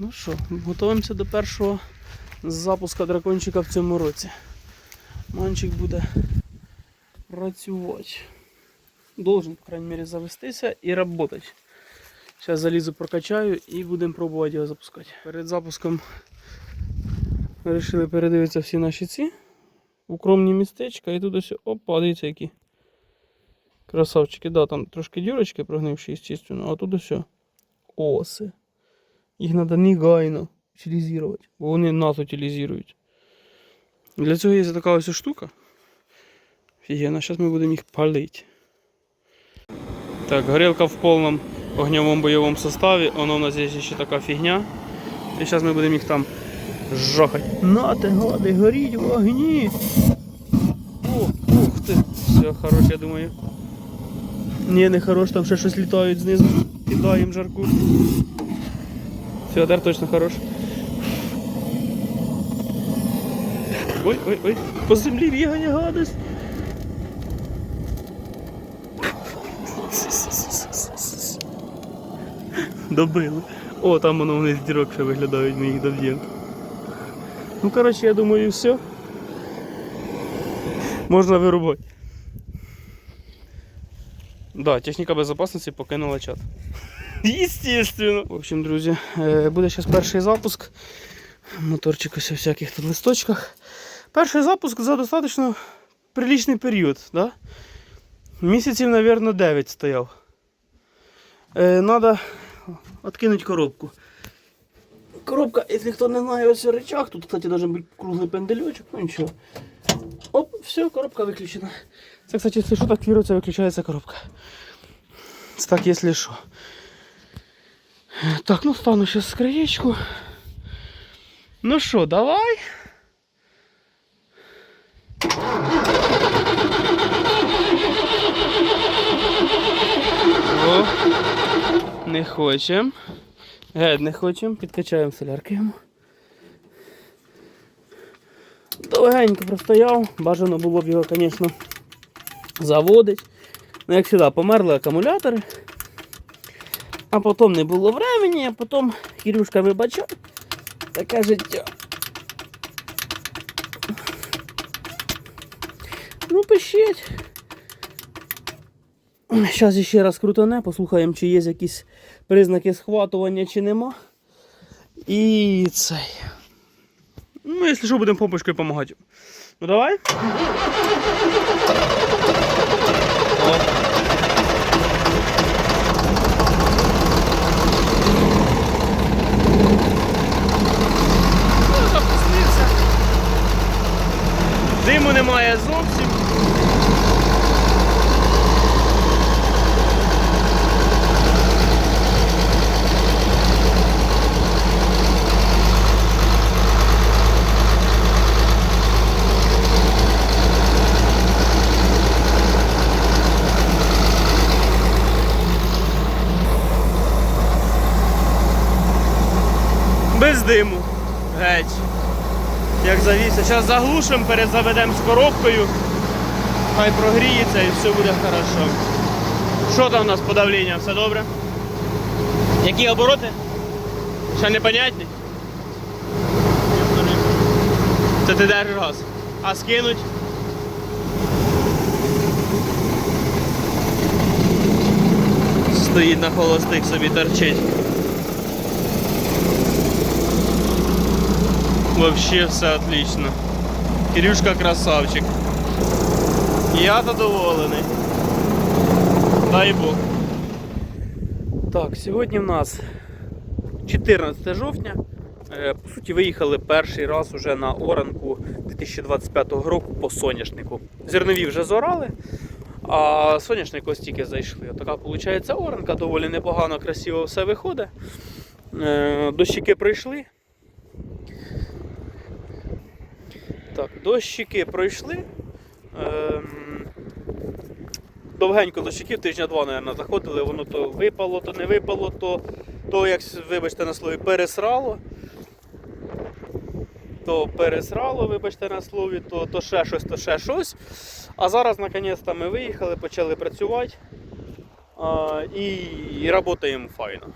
Ну що, готуємося до першого запуска дракончика в цьому році. Манчик буде працювати. Должен, по крайней мере, завестися і працювати. Зараз залізу прокачаю і будемо пробувати його запускати. Перед запуском вирішили передивитися всі наші ці укромні містечка і тут ось опа, дивіться які. Красавчики, да, там трошки дірочки прогнивші, естественно, а тут ось оси. Їх треба негайно утилізувати, бо вони нас утилізують. Для цього є така ось штука. Офігенно, зараз ми будемо їх палити. Так, горілка в повному огневому бойовому составі. Воно у нас є ще така фігня. І зараз ми будемо їх там жахати. На ти, гади, горіть в огні. Ух, ти. Все, хорош, я думаю. Ні, не хорош, там ще щось літають знизу. Кидаємо жарку. Федор точно хорош. Ой, ой, ой, по землі бігає гадость. Добили. О, там воно вони з дірок ще виглядають, ми їх доб'ємо. Ну, коротше, я думаю, все. Можна вирубати. Да, техніка безпечності покинула чат. Естественно. В общем, друзі, е, буде зараз перший запуск. Моторчик ось у всяких тут листочках. Перший запуск за достатньо приличний період. Да? Місяців, мабуть, 9 стояв. Е, надо відкинути коробку. Коробка, якщо хто не знає, ось рычаг. Тут, кстати, должен бути круглий пенделючок, ну нічого. Оп, все, коробка виключена. Це, кстати, якщо що, так активується, виключається коробка. Це так, якщо що. Так, ну стану сейчас краєчку. Ну що, давай. О, не хочем. Геть, не хочем. Підкачаємо солярки йому. Довгенько простояв. Бажано було б його, звісно, заводити. Ну, як завжди, померли акумулятори. А потім не було времени, а потім Кирюшка вибачав. Таке життя. Ну, пишіть. Зараз ще раз крутане, послухаємо, чи є якісь признаки схватування, чи нема. І цей. Ну, якщо що, будемо помпочкою допомагати. Ну давай. О. Ну, запустився. Диму немає зовсім. Без диму. Як завівся. Зараз заглушимо, перезаведемо з коробкою. Хай прогріється і все буде хорошо. Що там у нас по давленню? Все добре? Які обороти? Ще непонятні? Це ти держиш газ. А скинуть? Стоїть на холостик собі торчить. Вообще все отлично. Кирюшка красавчик. Я задоволений. Дай Бог. Так, сьогодні в нас 14 жовтня. Е, По суті, виїхали перший раз уже на оранку 2025 року по соняшнику. Зернові вже зорали, а соняшник ось тільки зайшли. Така виходить оранка, доволі непогано, красиво все виходить. Е, Дощики прийшли. Так, дощики пройшли. Ем, довгенько дощиків, тижня два, мабуть, заходили, воно то випало, то не випало, то, то як, вибачте на слові, пересрало. То пересрало, вибачте на слові, то, то ще щось, то ще щось. А зараз наконець-то ми виїхали, почали працювати. А, і, і працюємо файно.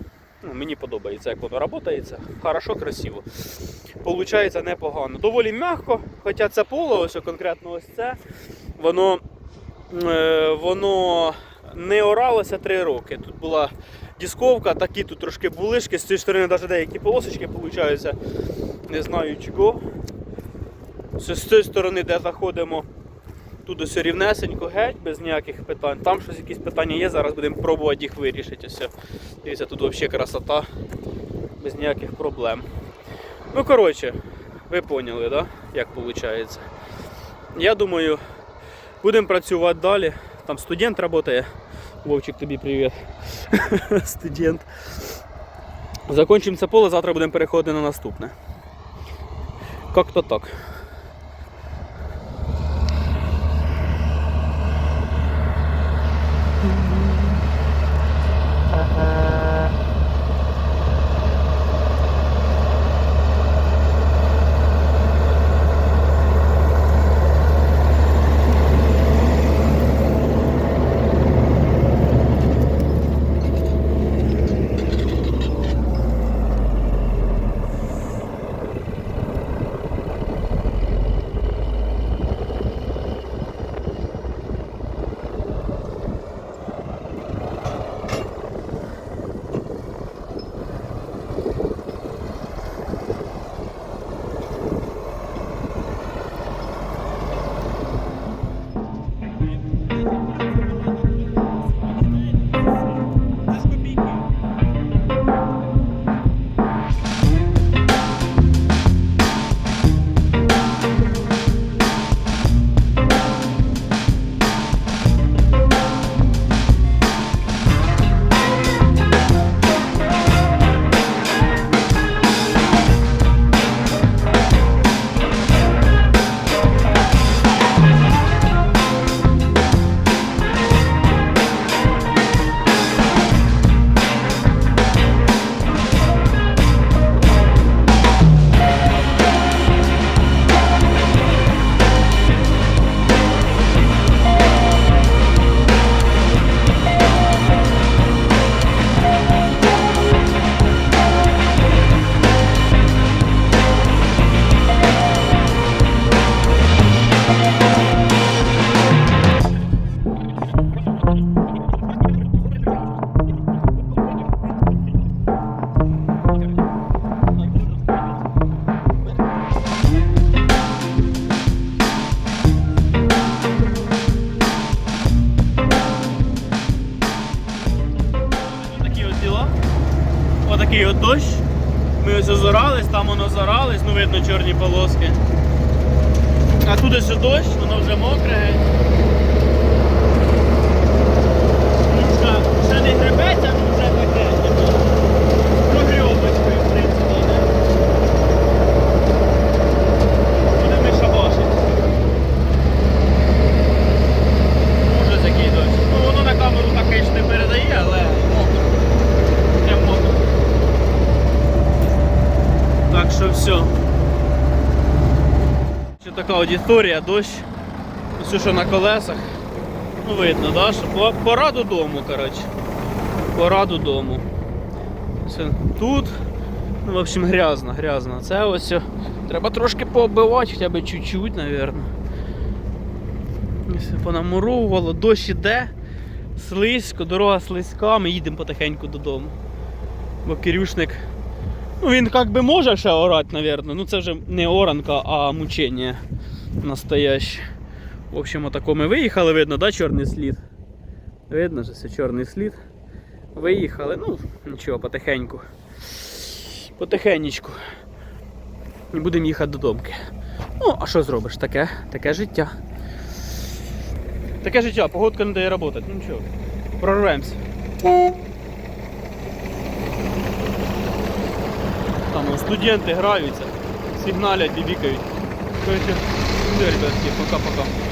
Ну, мені подобається, як воно працюється. Хорошо, красиво. Получається непогано. Доволі м'яко, хоча це поле, ось конкретно ось це, воно, е, воно не оралося 3 роки. Тут була дисковка, такі тут трошки булишки, з цієї сторони навіть деякі полосочки получаються. Не знаю чого. З цієї сторони, де заходимо, тут ось рівнесенько геть, без ніяких питань. Там щось якісь питання є, зараз будемо пробувати їх вирішити. Ось. Дивіться, тут взагалі красота, без ніяких проблем. Ну, коротше, ви поняли, да? як виходить. Я думаю, будемо працювати далі. Там студент працює. Вовчик, тобі привіт. студент. Закончимо це поле, завтра будемо переходити на наступне. Как-то так. Там воно зарались, ну видно чорні полоски. А тут ще дощ, воно вже мокре. геть. Річка ще не гребеться, ну вже таке. типу, Прогрьобочкою, в принципі, йде. Будемо шабашити. Ужас який дощ. Ну воно на камеру так, звісно, не передає, але мокро. Прям мокро. Так що все. Така аудиторія, дощ. Все, що на колесах. Ну видно, да? що пора додому, коротше. Пора додому. Все. Тут, ну, в общем, грязно, грязно. Це ось о, треба трошки пооббивати, хоча б чуть-чуть. Все понамуровувало, дощ іде, слизько, дорога слизька, ми їдемо потихеньку додому. Бо Кирюшник, він як би може ще орати, мабуть. Ну це вже не оранка, а мучення настояще. В общем, отако ми виїхали, видно, да, чорний слід. Видно ж, це чорний слід. Виїхали, ну, нічого, потихеньку. Потихенечку. І будемо їхати додому. Ну, а що зробиш? Таке, таке життя. Таке життя, погодка не дає працювати. Ну нічого. Прорвемося. Там вон, студенти граються, сигналять, бібікають. Короче, все, ребятки, пока-пока.